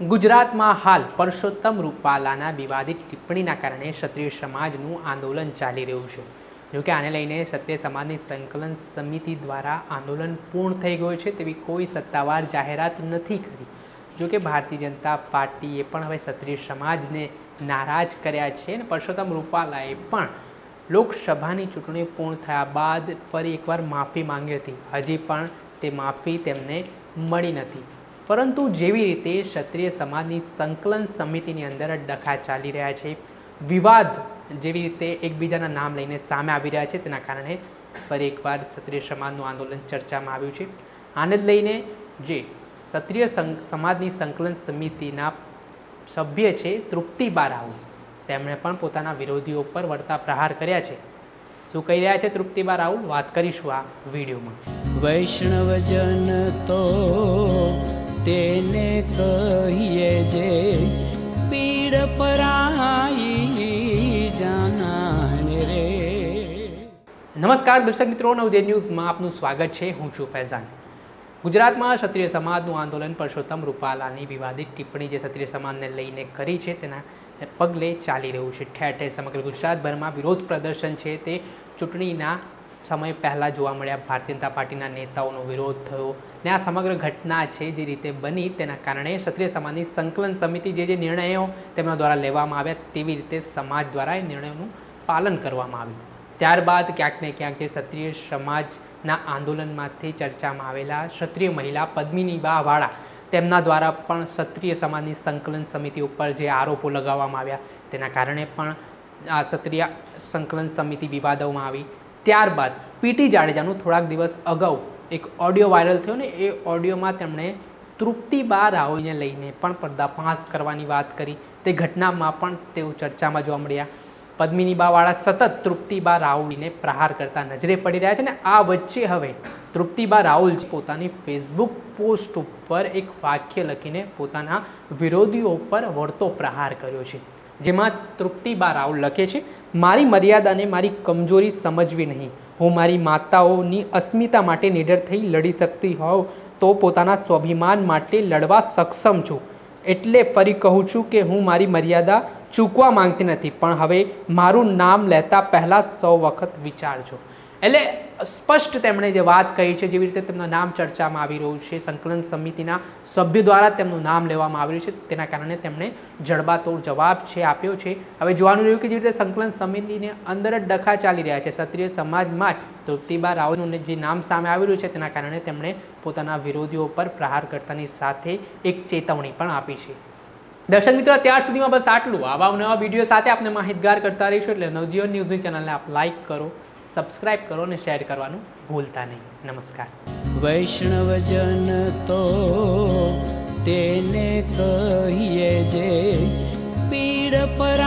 ગુજરાતમાં હાલ પરસોત્તમ રૂપાલાના વિવાદિત ટિપ્પણીના કારણે ક્ષત્રિય સમાજનું આંદોલન ચાલી રહ્યું છે. જોકે આને લઈને ક્ષત્રિય સમાજની સંકલન સમિતિ દ્વારા આંદોલન પૂર્ણ થઈ ગયું છે તેવી કોઈ સત્તાવાર જાહેરાત નથી કરી. જોકે ભારતીય જનતા પાર્ટીએ પણ હવે ક્ષત્રિય સમાજને નારાજ કર્યા છે અને પરસોત્તમ રૂપાલાએ પણ લોકસભાની ચૂંટણી પૂર્ણ થયા બાદ ફરી એકવાર માફી માંગી હતી. હજી પણ તે માફી તેમને મળી નથી. પરંતુ જેવી રીતે ક્ષત્રિય સમાજની સંકલન સમિતિની અંદર ડખા ચાલી રહ્યા છે, વિવાદ જેવી રીતે એકબીજાના નામ લઈને સામે આવી રહ્યા છે, તેના કારણે ફરી એકવાર ક્ષત્રિય સમાજનું આંદોલન ચર્ચામાં આવ્યું છે. આને લઈને જે ક્ષત્રિય સમાજની સંકલન સમિતિના સભ્ય છે, તૃપ્તિ બારાઉ તેમણે પણ પોતાના વિરોધીઓ પર વળતા પ્રહાર કર્યા છે. શું કહી રહ્યા છે તૃપ્તિબા રાવ વાત કરીશું આ વિડીયોમાં. વૈષ્ણવજન તો તેને કહીએ જે પીડ પરાઈ જાનાને રે. નમસ્કાર દર્શક મિત્રો નવજે ન્યૂઝમાં આપનું સ્વાગત છે. હું છું ફૈઝાન. ગુજરાતમાં ક્ષત્રિય સમાજનું આંદોલન પરસોત્તમ રૂપાલાની વિવાદિત ટિપ્પણી જે ક્ષત્રિય સમાજને લઈને કરી છે, તેના પગલે ચાલી રહ્યું છે. ઠેર ઠેર સમગ્ર ગુજરાતભરમાં વિરોધ પ્રદર્શન છે. તે ચૂંટણીના સમય પહેલાં જોવા મળ્યા. ભારતીય જનતા પાર્ટીના નેતાઓનો વિરોધ થયો ને આ સમગ્ર ઘટના છે જે રીતે બની તેના કારણે ક્ષત્રિય સમાજની સંકલન સમિતિ જે જે નિર્ણયો તેમના દ્વારા લેવામાં આવ્યા તેવી રીતે સમાજ દ્વારા એ નિર્ણયોનું પાલન કરવામાં આવ્યું. ત્યારબાદ ક્યાંક ને ક્યાંક જે ક્ષત્રિય સમાજના આંદોલનમાંથી ચર્ચામાં આવેલા ક્ષત્રિય મહિલા પદ્મિની બાવાળા તેમના દ્વારા પણ ક્ષત્રિય સમાજની સંકલન સમિતિ ઉપર જે આરોપો લગાવવામાં આવ્યા. તેના કારણે પણ આ ક્ષત્રિય સંકલન સમિતિ વિવાદોમાં આવી. ત્યારબાદ પીટી જાડેજાનું થોડાક દિવસ અગાઉ એક ઓડિયો વાયરલ થયો ને એ ઓડિયોમાં તેમણે તૃપ્તિબા રાહુલને લઈને પણ પર્દાફાશ કરવાની વાત કરી. તે ઘટનામાં પણ તેઓ ચર્ચામાં જોવા મળ્યા. પદ્મિની બાવાળા સતત તૃપ્તિબા રાહુલીને પ્રહાર કરતા નજરે પડી રહ્યા છે ને આ વચ્ચે હવે તૃપ્તિબા રાહુલ પોતાની ફેસબુક પોસ્ટ ઉપર એક વાક્ય લખીને પોતાના વિરોધીઓ પર વળતો પ્રહાર કર્યો છે. જેમાં તૃપ્તિ બા રાહુલ લખે છે, મારી મર્યાદાને મારી કમજોરી સમજવી નહીં. હું મારી માતાઓની અસ્મિતા માટે નિડર થઈ લડી શકતી હોઉં તો પોતાના સ્વાભિમાન માટે લડવા સક્ષમ છું. એટલે ફરી કહું છું કે હું મારી મર્યાદા ચૂકવા માંગતી નથી, પણ હવે મારું નામ લેતા પહેલાં સૌ વખત વિચારજો. એટલે સ્પષ્ટ તેમણે જે વાત કહી છે, જેવી રીતે તેમનું નામ ચર્ચામાં આવી રહ્યું છે, સંકલન સમિતિના સભ્યો દ્વારા તેમનું નામ લેવામાં આવી રહ્યું છે, તેના કારણે તેમણે જડબાતોડ જવાબ છે, આપ્યો છે. હવે જોવાનું રહ્યું કે જેવી રીતે સંકલન સમિતિની અંદર જ ડખા ચાલી રહ્યા છે, ક્ષત્રિય સમાજમાં જ તૃપ્તિબા રાવલનું જે નામ સામે આવી રહ્યું છે, તેના કારણે તેમણે પોતાના વિરોધીઓ પર પ્રહાર કરતાની સાથે એક ચેતવણી પણ આપી છે. દર્શક મિત્રો ત્યાર સુધીમાં બસ આટલું. આવા નવા વીડિયો સાથે આપણે માહિતગાર કરતા રહીશું, એટલે નવજીવન ન્યૂઝની ચેનલને આપ લાઈક કરો સબસ્ક્રાઇબ કરો અને શેર કરવાનું ભૂલતા નહીં. નમસ્કાર. વૈષ્ણવજન તો તેને કહીએ જે, પીડ પરા